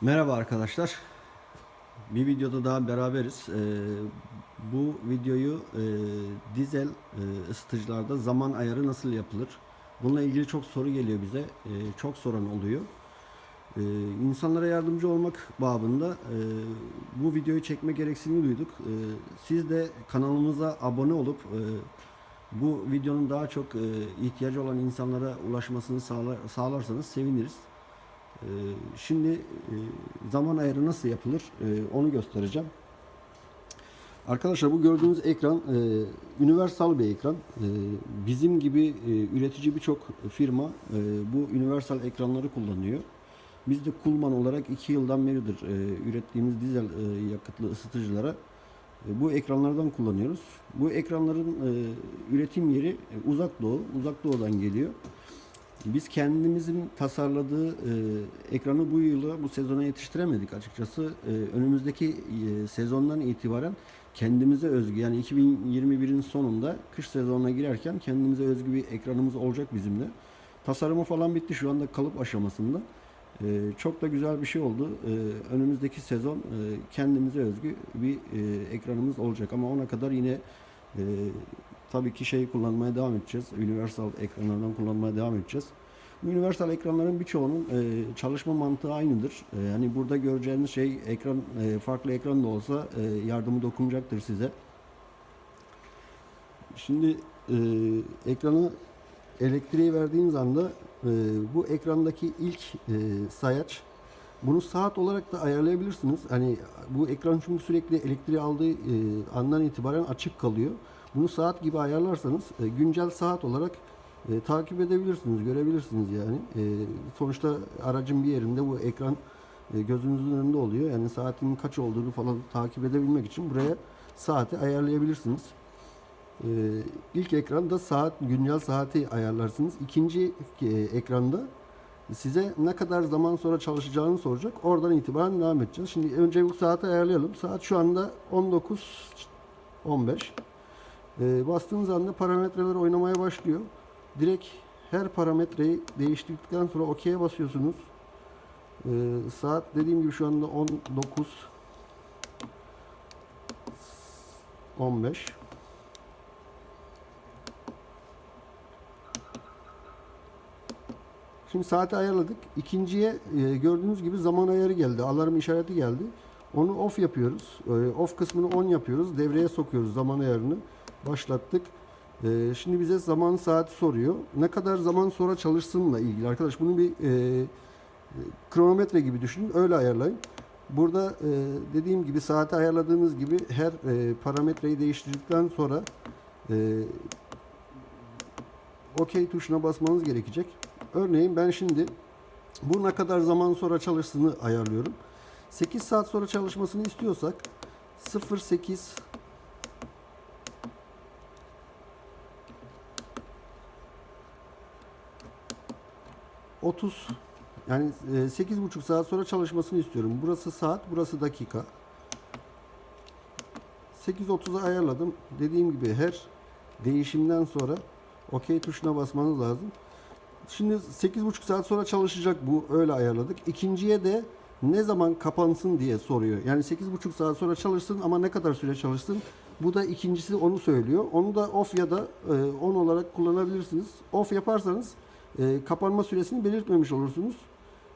Merhaba arkadaşlar. Bir videoda daha beraberiz. Ee, bu videoyu e, dizel e, ısıtıcılarda zaman ayarı nasıl yapılır? Bununla ilgili çok soru geliyor bize. Ee, çok soran oluyor. Ee, insanlara yardımcı olmak babında e, bu videoyu çekme gereksinimi duyduk. Siz de kanalımıza abone olup e, bu videonun daha çok e, ihtiyacı olan insanlara ulaşmasını sağlar, sağlarsanız seviniriz. Ee, Şimdi e, zaman ayarı nasıl yapılır e, onu göstereceğim. Arkadaşlar bu gördüğünüz ekran e, universal bir ekran. Bizim gibi üretici birçok firma bu universal ekranları kullanıyor. Biz de Kulman olarak 2 yıldan beridir e, ürettiğimiz dizel yakıtlı ısıtıcılara bu ekranlardan kullanıyoruz. Bu ekranların üretim yeri Uzak Doğu, Uzak Doğu'dan geliyor. Biz kendimizin tasarladığı e, ekranı bu yıla, bu sezona yetiştiremedik açıkçası. E, önümüzdeki e, sezondan itibaren kendimize özgü yani 2021'in sonunda kış sezonuna girerken kendimize özgü bir ekranımız olacak bizim de. Tasarımı falan bitti şu anda kalıp aşamasında. E, çok da güzel bir şey oldu. E, önümüzdeki sezon e, kendimize özgü bir e, ekranımız olacak ama ona kadar yine e, tabii ki şey kullanmaya devam edeceğiz. Universal ekranlardan kullanmaya devam edeceğiz. Bu universal ekranların birçoğunun e, çalışma mantığı aynıdır. E, yani burada göreceğiniz şey ekran e, farklı ekran da olsa e, yardımı dokunacaktır size. Şimdi e, ekranı elektriği verdiğiniz anda e, bu ekrandaki ilk e, sayaç bunu saat olarak da ayarlayabilirsiniz. Hani bu ekran çünkü sürekli elektriği aldığı e, andan itibaren açık kalıyor. Bunu saat gibi ayarlarsanız e, güncel saat olarak e, takip edebilirsiniz, görebilirsiniz yani. Sonuçta aracın bir yerinde bu ekran gözünüzün önünde oluyor. Yani saatin kaç olduğunu falan takip edebilmek için buraya saati ayarlayabilirsiniz. E, ilk ekranda saat, güncel saati ayarlarsınız. İkinci e, ekranda size ne kadar zaman sonra çalışacağını soracak. Oradan itibaren devam edeceğiz. Şimdi önce bu saati ayarlayalım. Saat şu anda 19.15. E, bastığınız anda parametreler oynamaya başlıyor. Direkt her parametreyi değiştirdikten sonra OK'ye basıyorsunuz. E, saat dediğim gibi şu anda 19 15 Şimdi saati ayarladık. İkinciye e, gördüğünüz gibi zaman ayarı geldi. Alarm işareti geldi. Onu off yapıyoruz. E, off kısmını on yapıyoruz. Devreye sokuyoruz zaman ayarını. Başlattık. E, şimdi bize zaman saati soruyor. Ne kadar zaman sonra çalışsınla ilgili arkadaş. Bunu bir e, kronometre gibi düşünün. Öyle ayarlayın. Burada e, dediğim gibi saati ayarladığınız gibi her e, parametreyi değiştirdikten sonra e, OK tuşuna basmanız gerekecek. Örneğin ben şimdi bu ne kadar zaman sonra çalışsını ayarlıyorum. 8 saat sonra çalışmasını istiyorsak 08 30 yani e, 8,5 saat sonra çalışmasını istiyorum. Burası saat, burası dakika. 8.30'a ayarladım. Dediğim gibi her değişimden sonra OK tuşuna basmanız lazım. Şimdi 8,5 saat sonra çalışacak bu. Öyle ayarladık. İkinciye de ne zaman kapansın diye soruyor. Yani 8,5 saat sonra çalışsın ama ne kadar süre çalışsın? Bu da ikincisi onu söylüyor. Onu da off ya da e, on olarak kullanabilirsiniz. Off yaparsanız e, kapanma süresini belirtmemiş olursunuz.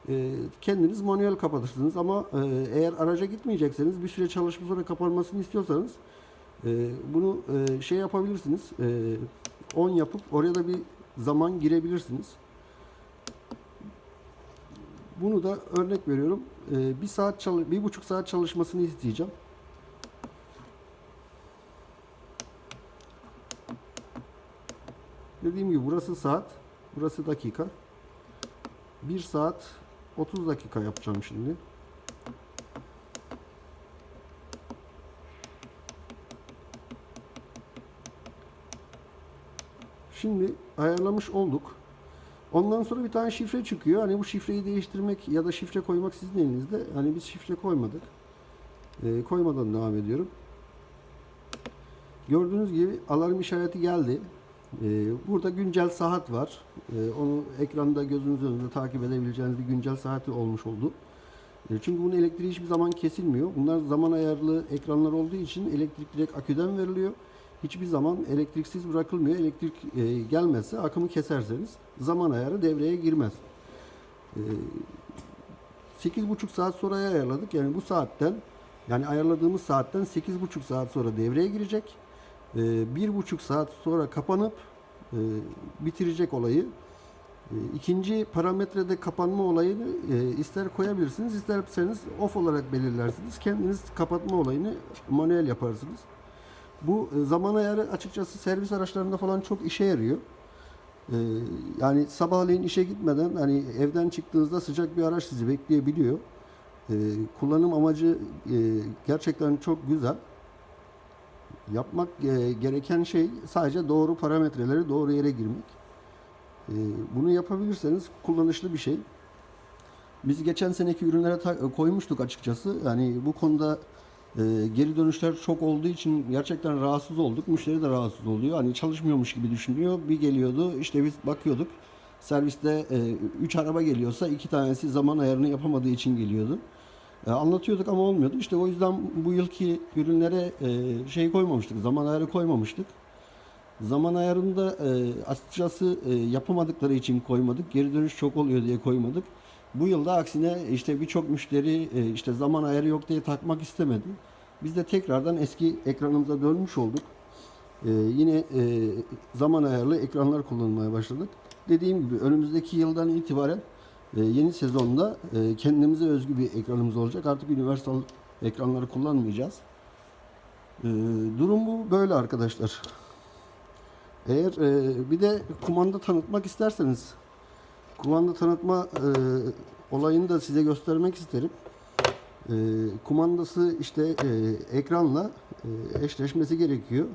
E, kendiniz manuel kapatırsınız ama e, eğer araca gitmeyecekseniz bir süre çalışıp sonra kapanmasını istiyorsanız e, bunu e, şey yapabilirsiniz. E, on yapıp oraya da bir zaman girebilirsiniz. Bunu da örnek veriyorum. Ee, bir saat bir buçuk saat çalışmasını isteyeceğim. Dediğim gibi burası saat, burası dakika. Bir saat 30 dakika yapacağım şimdi. Şimdi ayarlamış olduk. Ondan sonra bir tane şifre çıkıyor. Hani bu şifreyi değiştirmek ya da şifre koymak sizin elinizde. Hani biz şifre koymadık. Ee, koymadan devam ediyorum. Gördüğünüz gibi alarm işareti geldi. Ee, burada güncel saat var. Ee, onu ekranda gözünüzün önünde takip edebileceğiniz bir güncel saati olmuş oldu. E, Çünkü bunun elektriği hiçbir zaman kesilmiyor. Bunlar zaman ayarlı ekranlar olduğu için elektrik direkt aküden veriliyor. Hiçbir zaman elektriksiz bırakılmıyor. Elektrik e, gelmezse akımı keserseniz zaman ayarı devreye girmez. E, 8,5 saat sonraya ayarladık. Yani bu saatten yani ayarladığımız saatten 8,5 saat sonra devreye girecek. E, 1,5 saat sonra kapanıp e, bitirecek olayı. E, İkinci parametrede kapanma olayını e, ister koyabilirsiniz, isterseniz off olarak belirlersiniz. Kendiniz kapatma olayını manuel yaparsınız. Bu e, zaman ayarı açıkçası servis araçlarında falan çok işe yarıyor. E, Yani sabahleyin işe gitmeden hani evden çıktığınızda sıcak bir araç sizi bekleyebiliyor. E, Kullanım amacı gerçekten çok güzel. Yapmak gereken şey sadece doğru parametreleri doğru yere girmek. Bunu yapabilirseniz kullanışlı bir şey. Biz geçen seneki ürünlere koymuştuk açıkçası. Yani bu konuda e, geri dönüşler çok olduğu için gerçekten rahatsız olduk. Müşteri de rahatsız oluyor. Hani çalışmıyormuş gibi düşünüyor. Bir geliyordu işte biz bakıyorduk. Serviste 3 araba geliyorsa iki tanesi zaman ayarını yapamadığı için geliyordu. E, anlatıyorduk ama olmuyordu. İşte o yüzden bu yılki ürünlere e, şey koymamıştık. Zaman ayarı koymamıştık. Zaman ayarında e, açıkçası e, yapamadıkları için koymadık. Geri dönüş çok oluyor diye koymadık. Bu yılda aksine işte birçok müşteri e, işte zaman ayarı yok diye takmak istemedi. Biz de tekrardan eski ekranımıza dönmüş olduk. E, yine e, zaman ayarlı ekranlar kullanmaya başladık. Dediğim gibi önümüzdeki yıldan itibaren yeni sezonda kendimize özgü bir ekranımız olacak. Artık universal ekranları kullanmayacağız. Durum bu böyle arkadaşlar. Eğer bir de kumanda tanıtmak isterseniz kumanda tanıtma e, olayını da size göstermek isterim. E, kumandası işte e, ekranla e, eşleşmesi gerekiyor.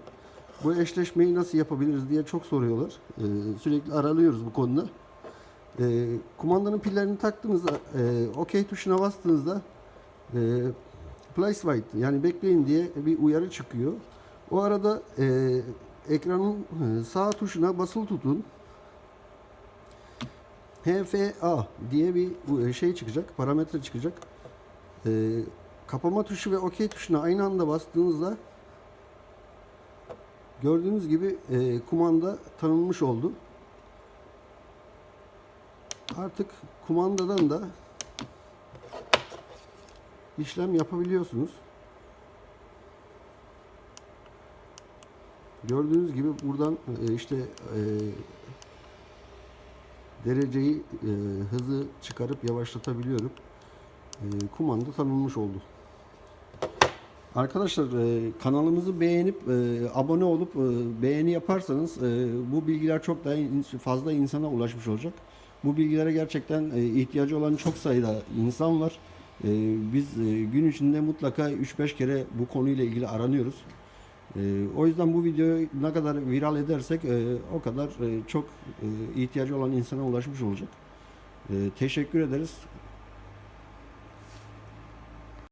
Bu eşleşmeyi nasıl yapabiliriz diye çok soruyorlar. E, sürekli aralıyoruz bu konuda. E, kumandanın pillerini taktığınızda e, OK tuşuna bastığınızda e, place wait yani bekleyin diye bir uyarı çıkıyor. O arada e, ekranın e, sağ tuşuna basılı tutun. HFA diye bir e, şey çıkacak, parametre çıkacak. E, kapama tuşu ve OK tuşuna aynı anda bastığınızda gördüğünüz gibi e, kumanda tanınmış oldu. Artık kumandadan da işlem yapabiliyorsunuz. Gördüğünüz gibi buradan e, işte e, dereceyi e, hızı çıkarıp yavaşlatabiliyorum. E, kumanda tanınmış oldu. Arkadaşlar e, kanalımızı beğenip e, abone olup e, beğeni yaparsanız e, bu bilgiler çok daha in- fazla insana ulaşmış olacak. Bu bilgilere gerçekten e, ihtiyacı olan çok sayıda insan var. E, biz e, gün içinde mutlaka 3-5 kere bu konuyla ilgili aranıyoruz. Ee, o yüzden bu videoyu ne kadar viral edersek e, o kadar e, çok e, ihtiyacı olan insana ulaşmış olacak. E, teşekkür ederiz.